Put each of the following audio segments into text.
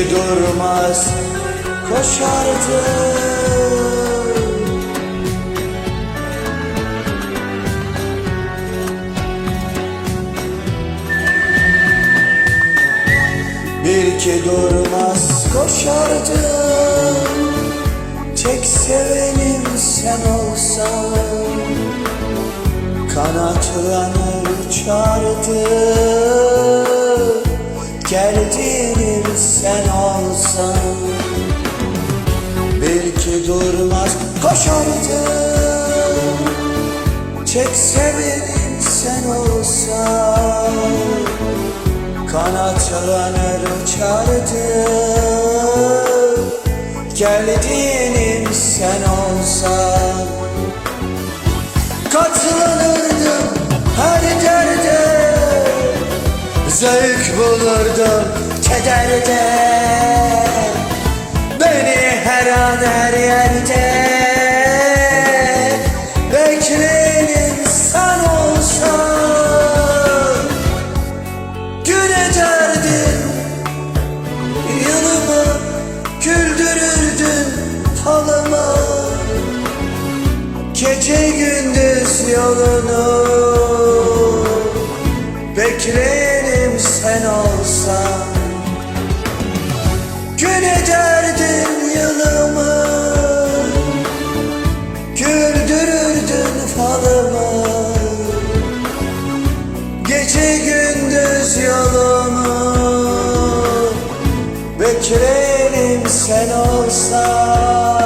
Ki durmaz koşardı Bil ki durmaz koşardı Tek sevenim sen olsan. Kanatlanır uçardı Geldiğim sen olsan Belki durmaz. Koşardı Tek sevenim sen olsan Kanatlanır uçardı Geldiğim sen olsan Katlanırdım her Zevk bulurdum kederde. Beni her an her yerde. Bekleyen sen olsan Gün Yanıma güldürürdün halımı Gece gündüz yolunu Bekleyenim Bekleyenim sen olsan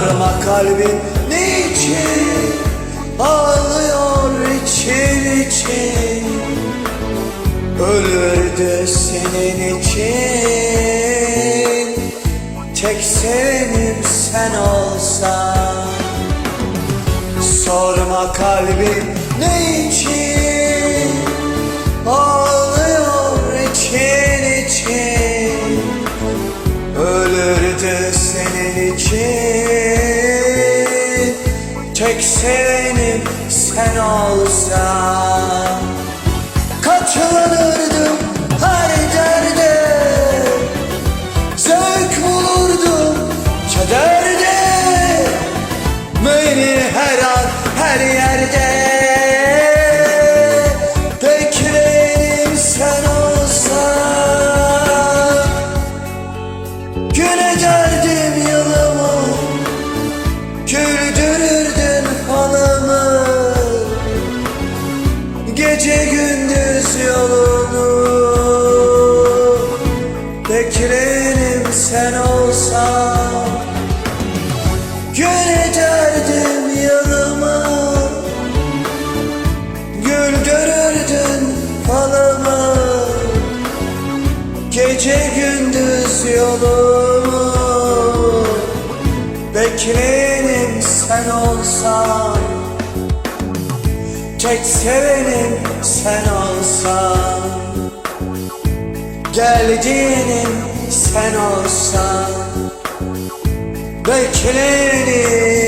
Sorma kalbim niçin ağlıyor için için? Ölürdü senin için. Tek senim sen olsan. Sorma kalbim ne için Tek sevenim sen olsan Katlanırdım Gece gündüz yolunu Bekleyenim sen olsan. Gün ederdim yılımı Güldürürdün falımı. Gece gündüz yolumu Bekleyenim sen olsan Tek sevenim sen olsan Geldiğinim sen olsan Bekleyenim